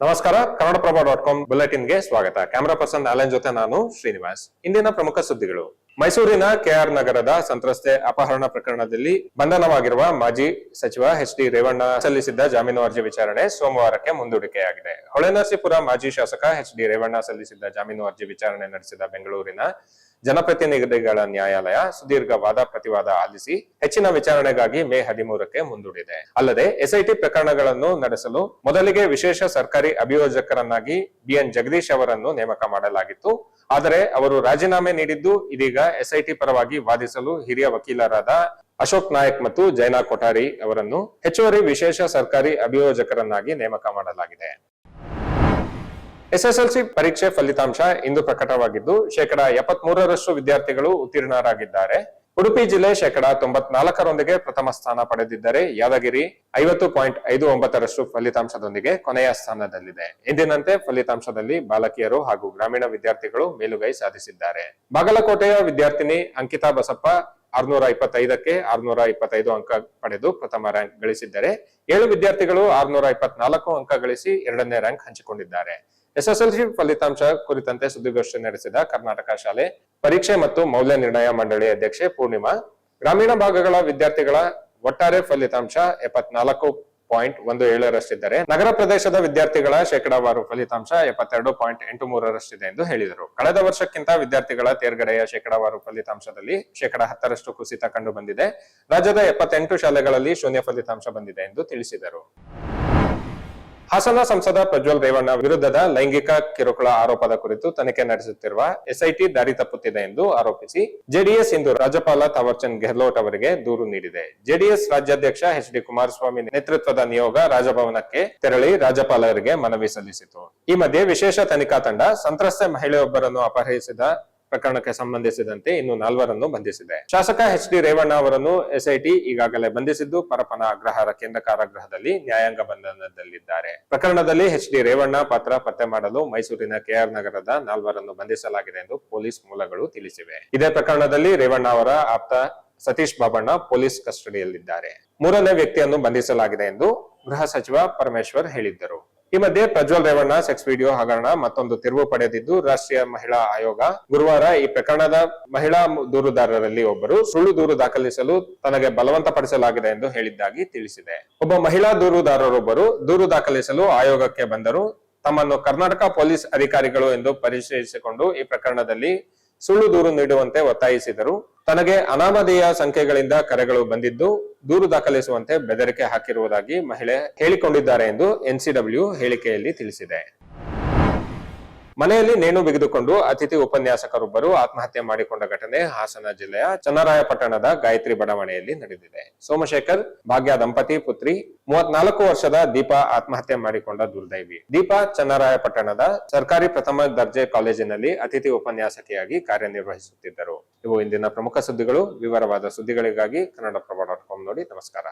ನಮಸ್ಕಾರ, Kannadaprabha dot com ಬುಲೆಟಿನ್ಗೆ ಸ್ವಾಗತ. Camera person ಜೊತೆ ನಾನು ಶ್ರೀನಿವಾಸ್. ಇಂದಿನ ಪ್ರಮುಖ ಸುದ್ದಿಗಳು. ಮೈಸೂರಿನ ಕೆಆರ್ ನಗರದ ಸಂತ್ರಸ್ತೆ ಅಪಹರಣ ಪ್ರಕರಣದಲ್ಲಿ ಬಂಧನವಾಗಿರುವ ಮಾಜಿ ಸಚಿವ ಎಚ್ ಡಿ ರೇವಣ್ಣ ಸಲ್ಲಿಸಿದ್ದ ಜಾಮೀನು ಅರ್ಜಿ ವಿಚಾರಣೆ ಸೋಮವಾರಕ್ಕೆ ಮುಂದೂಡಿಕೆಯಾಗಿದೆ. ಹೊಳೆನರಸೀಪುರ ಮಾಜಿ ಶಾಸಕ ಎಚ್ ಡಿ ರೇವಣ್ಣ ಸಲ್ಲಿಸಿದ್ದ ಜಾಮೀನು ಅರ್ಜಿ ವಿಚಾರಣೆ ನಡೆಸಿದ ಬೆಂಗಳೂರಿನ ಜನಪ್ರತಿನಿಧಿಗಳ ನ್ಯಾಯಾಲಯ ಸುದೀರ್ಘ ವಾದ ಪ್ರತಿವಾದ ಆಲಿಸಿ ಹೆಚ್ಚಿನ ವಿಚಾರಣೆಗಾಗಿ ಮೇ ಹದಿಮೂರಕ್ಕೆ ಮುಂದೂಡಿದೆ. ಅಲ್ಲದೆ ಎಸ್ಐಟಿ ಪ್ರಕರಣಗಳನ್ನು ನಡೆಸಲು ಮೊದಲಿಗೆ ವಿಶೇಷ ಸರ್ಕಾರಿ ಅಭಿಯೋಜಕರನ್ನಾಗಿ ಬಿಎನ್ ಜಗದೀಶ್ ಅವರನ್ನು ನೇಮಕ ಮಾಡಲಾಗಿತ್ತು. ಆದರೆ ಅವರು ರಾಜೀನಾಮೆ ನೀಡಿದ್ದು ಇದೀಗ ಎಸ್ಐಟಿ ಪರವಾಗಿ ವಾದಿಸಲು ಹಿರಿಯ ವಕೀಲರಾದ ಅಶೋಕ್ ನಾಯಕ್ ಮತ್ತು ಜೈನಾ ಕೊಠಾರಿ ಅವರನ್ನು ಹೆಚ್ಚುವರಿ ವಿಶೇಷ ಸರ್ಕಾರಿ ಅಭಿಯೋಜಕರನ್ನಾಗಿ ನೇಮಕ ಮಾಡಲಾಗಿದೆ. ಎಸ್ಎಸ್ಎಲ್ಸಿ ಪರೀಕ್ಷೆ ಫಲಿತಾಂಶ ಇಂದು ಪ್ರಕಟವಾಗಿದ್ದು, ಶೇಕಡಾ ಎಪ್ಪತ್ಮೂರರಷ್ಟು ವಿದ್ಯಾರ್ಥಿಗಳು ಉತ್ತೀರ್ಣರಾಗಿದ್ದಾರೆ. ಉಡುಪಿ ಜಿಲ್ಲೆ ಶೇಕಡಾ ತೊಂಬತ್ನಾಲ್ಕರೊಂದಿಗೆ ಪ್ರಥಮ ಸ್ಥಾನ ಪಡೆದಿದ್ದರೆ, ಯಾದಗಿರಿ ಐವತ್ತು ಪಾಯಿಂಟ್ ಐದು ಒಂಬತ್ತರಷ್ಟು ಫಲಿತಾಂಶದೊಂದಿಗೆ ಕೊನೆಯ ಸ್ಥಾನದಲ್ಲಿದೆ. ಎಂದಿನಂತೆ ಫಲಿತಾಂಶದಲ್ಲಿ ಬಾಲಕಿಯರು ಹಾಗೂ ಗ್ರಾಮೀಣ ವಿದ್ಯಾರ್ಥಿಗಳು ಮೇಲುಗೈ ಸಾಧಿಸಿದ್ದಾರೆ. ಬಾಗಲಕೋಟೆಯ ವಿದ್ಯಾರ್ಥಿನಿ ಅಂಕಿತಾ ಬಸಪ್ಪ ಆರ್ನೂರ ಇಪ್ಪತ್ತೈದಕ್ಕೆ ಆರ್ನೂರ ಇಪ್ಪತ್ತೈದು ಅಂಕ ಪಡೆದು ಪ್ರಥಮ ರ್ಯಾಂಕ್ ಗಳಿಸಿದ್ದರೆ ಏಳು ವಿದ್ಯಾರ್ಥಿಗಳು ಆರ್ನೂರ ಇಪ್ಪತ್ನಾಲ್ಕು ಅಂಕ ಗಳಿಸಿ ಎರಡನೇ ರ್ಯಾಂಕ್ ಹಂಚಿಕೊಂಡಿದ್ದಾರೆ. ಎಸ್ಎಸ್ಎಲ್ಸಿ ಫಲಿತಾಂಶ ಕುರಿತಂತೆ ಸುದ್ದಿಗೋಷ್ಠಿ ನಡೆಸಿದ ಕರ್ನಾಟಕ ಶಾಲೆ ಪರೀಕ್ಷೆ ಮತ್ತು ಮೌಲ್ಯ ನಿರ್ಣಯ ಮಂಡಳಿ ಅಧ್ಯಕ್ಷೆ ಪೂರ್ಣಿಮಾ, ಗ್ರಾಮೀಣ ಭಾಗಗಳ ವಿದ್ಯಾರ್ಥಿಗಳ ಒಟ್ಟಾರೆ ಫಲಿತಾಂಶ ಎಪ್ಪತ್ನಾಲ್ಕು ಪಾಯಿಂಟ್ ಒಂದು ಏಳರಷ್ಟಿದ್ದರೆ ನಗರ ಪ್ರದೇಶದ ವಿದ್ಯಾರ್ಥಿಗಳ ಶೇಕಡಾವಾರು ಫಲಿತಾಂಶ ಎಪ್ಪತ್ತೆರಡು ಪಾಯಿಂಟ್ ಎಂಟು ಮೂರರಷ್ಟಿದೆ ಎಂದು ಹೇಳಿದರು. ಕಳೆದ ವರ್ಷಕ್ಕಿಂತ ವಿದ್ಯಾರ್ಥಿಗಳ ತೇರ್ಗಡೆಯ ಶೇಕಡಾವಾರು ಫಲಿತಾಂಶದಲ್ಲಿ ಶೇಕಡಾ ಹತ್ತರಷ್ಟು ಕುಸಿತ ಕಂಡು ಬಂದಿದೆ ರಾಜ್ಯದ ಎಪ್ಪತ್ತೆಂಟು ಶಾಲೆಗಳಲ್ಲಿ ಶೂನ್ಯ ಫಲಿತಾಂಶ ಬಂದಿದೆ ಎಂದು ತಿಳಿಸಿದರು. ಹಾಸನ ಸಂಸದ ಪ್ರಜ್ವಲ್ ರೇವಣ್ಣ ವಿರುದ್ಧದ ಲೈಂಗಿಕ ಕಿರುಕುಳ ಆರೋಪದ ಕುರಿತು ತನಿಖೆ ನಡೆಸುತ್ತಿರುವ ಎಸ್ಐಟಿ ದಾರಿ ತಪ್ಪುತ್ತಿದೆ ಎಂದು ಆರೋಪಿಸಿ ಜೆಡಿಎಸ್ ಇಂದು ರಾಜ್ಯಪಾಲ ಥಾವರ್ಚಂದ್ ಗೆಹ್ಲೋಟ್ ಅವರಿಗೆ ದೂರು ನೀಡಿದೆ. ಜೆಡಿಎಸ್ ರಾಜ್ಯಾಧ್ಯಕ್ಷ ಎಚ್ ಡಿ ಕುಮಾರಸ್ವಾಮಿ ನೇತೃತ್ವದ ನಿಯೋಗ ರಾಜಭವನಕ್ಕೆ ತೆರಳಿ ರಾಜ್ಯಪಾಲರಿಗೆ ಮನವಿ ಸಲ್ಲಿಸಿತು. ಈ ಮಧ್ಯೆ ವಿಶೇಷ ತನಿಖಾ ತಂಡ ಸಂತ್ರಸ್ತೆ ಮಹಿಳೆಯೊಬ್ಬರನ್ನು ಅಪಹರಿಸಿದ ಪ್ರಕರಣಕ್ಕೆ ಸಂಬಂಧಿಸಿದಂತೆ ಇನ್ನು ನಾಲ್ವರನ್ನು ಬಂಧಿಸಿದೆ. ಶಾಸಕ ಎಚ್ ಡಿ ರೇವಣ್ಣ ಅವರನ್ನು ಎಸ್ಐಟಿ ಈಗಾಗಲೇ ಬಂಧಿಸಿದ್ದು, ಪರಪನ ಅಗ್ರಹಾರ ಕೇಂದ್ರ ಕಾರಾಗೃಹದಲ್ಲಿ ನ್ಯಾಯಾಂಗ ಬಂಧನದಲ್ಲಿದ್ದಾರೆ. ಪ್ರಕರಣದಲ್ಲಿ ಎಚ್ ಡಿ ರೇವಣ್ಣ ಪಾತ್ರ ಪತ್ತೆ ಮಾಡಲು ಮೈಸೂರಿನ ಕೆಆರ್ ನಗರದ ನಾಲ್ವರನ್ನು ಬಂಧಿಸಲಾಗಿದೆ ಎಂದು ಪೊಲೀಸ್ ಮೂಲಗಳು ತಿಳಿಸಿವೆ. ಇದೇ ಪ್ರಕರಣದಲ್ಲಿ ರೇವಣ್ಣ ಅವರ ಆಪ್ತ ಸತೀಶ್ ಬಾಬಣ್ಣ ಪೊಲೀಸ್ ಕಸ್ಟಡಿಯಲ್ಲಿದ್ದಾರೆ. ಮೂರನೇ ವ್ಯಕ್ತಿಯನ್ನು ಬಂಧಿಸಲಾಗಿದೆ ಎಂದು ಗೃಹ ಸಚಿವ ಪರಮೇಶ್ವರ್ ಹೇಳಿದ್ದರು. ಈ ಮಧ್ಯೆ ಪ್ರಜ್ವಲ್ ರೇವಣ್ಣ ಸೆಕ್ಸ್ ವಿಡಿಯೋ ಹಗರಣ, ಮತ್ತೊಂದು ತಿರುವು ಪಡೆದಿದ್ದು ರಾಷ್ಟ್ರೀಯ ಮಹಿಳಾ ಆಯೋಗ. ಗುರುವಾರ ಈ ಪ್ರಕರಣದ ಮಹಿಳಾ ದೂರುದಾರರಲ್ಲಿ ಒಬ್ಬರು ಸುಳ್ಳು ದೂರು ದಾಖಲಿಸಲು ತನಗೆ ಬಲವಂತಪಡಿಸಲಾಗಿದೆ ಎಂದು ಹೇಳಿದ್ದಾಗಿ ತಿಳಿಸಿದೆ. ಒಬ್ಬ ಮಹಿಳಾ ದೂರುದಾರರೊಬ್ಬರು ದೂರು ದಾಖಲಿಸಲು ಆಯೋಗಕ್ಕೆ ಬಂದರು. ತಮ್ಮನ್ನು ಕರ್ನಾಟಕ ಪೊಲೀಸ್ ಅಧಿಕಾರಿಗಳು ಎಂದು ಪರಿಚಯಿಸಿಕೊಂಡು ಈ ಪ್ರಕರಣದಲ್ಲಿ ಸುಳ್ಳು ದೂರು ನೀಡುವಂತೆ ಒತ್ತಾಯಿಸಿದರು. ತನಗೆ ಅನಾಮಧೇಯ ಸಂಖ್ಯೆಗಳಿಂದ ಕರೆಗಳು ಬಂದಿದ್ದು ದೂರು ದಾಖಲಿಸುವಂತೆ ಬೆದರಿಕೆ ಹಾಕಿರುವುದಾಗಿ ಮಹಿಳೆ ಹೇಳಿಕೊಂಡಿದ್ದಾರೆ ಎಂದು ಎನ್ಸಿಡಬ್ಲ್ಯೂ ಹೇಳಿಕೆಯಲ್ಲಿ ತಿಳಿಸಿದೆ. ಮನೆಯಲ್ಲಿ ನೇಣು ಬಿಗಿದುಕೊಂಡು ಅತಿಥಿ ಉಪನ್ಯಾಸಕರೊಬ್ಬರು ಆತ್ಮಹತ್ಯೆ ಮಾಡಿಕೊಂಡ ಘಟನೆ ಹಾಸನ ಜಿಲ್ಲೆಯ ಚನ್ನರಾಯಪಟ್ಟಣದ ಗಾಯತ್ರಿ ಬಡಾವಣೆಯಲ್ಲಿ ನಡೆದಿದೆ. ಸೋಮಶೇಖರ್, ಭಾಗ್ಯ ದಂಪತಿ ಪುತ್ರಿ, ಮೂವತ್ನಾಲ್ಕು ವರ್ಷದ ದೀಪಾ ಆತ್ಮಹತ್ಯೆ ಮಾಡಿಕೊಂಡ ದುರ್ದೈವಿ. ದೀಪಾ ಚನ್ನರಾಯಪಟ್ಟಣದ ಸರ್ಕಾರಿ ಪ್ರಥಮ ದರ್ಜೆ ಕಾಲೇಜಿನಲ್ಲಿ ಅತಿಥಿ ಉಪನ್ಯಾಸಕಿಯಾಗಿ ಕಾರ್ಯನಿರ್ವಹಿಸುತ್ತಿದ್ದರು. ಇವು ಇಂದಿನ ಪ್ರಮುಖ ಸುದ್ದಿಗಳು. ವಿವರವಾದ ಸುದ್ದಿಗಳಿಗಾಗಿ ಕನ್ನಡಪ್ರಭ ಡಾಟ್ ನೋಡಿ ನಮಸ್ಕಾರ.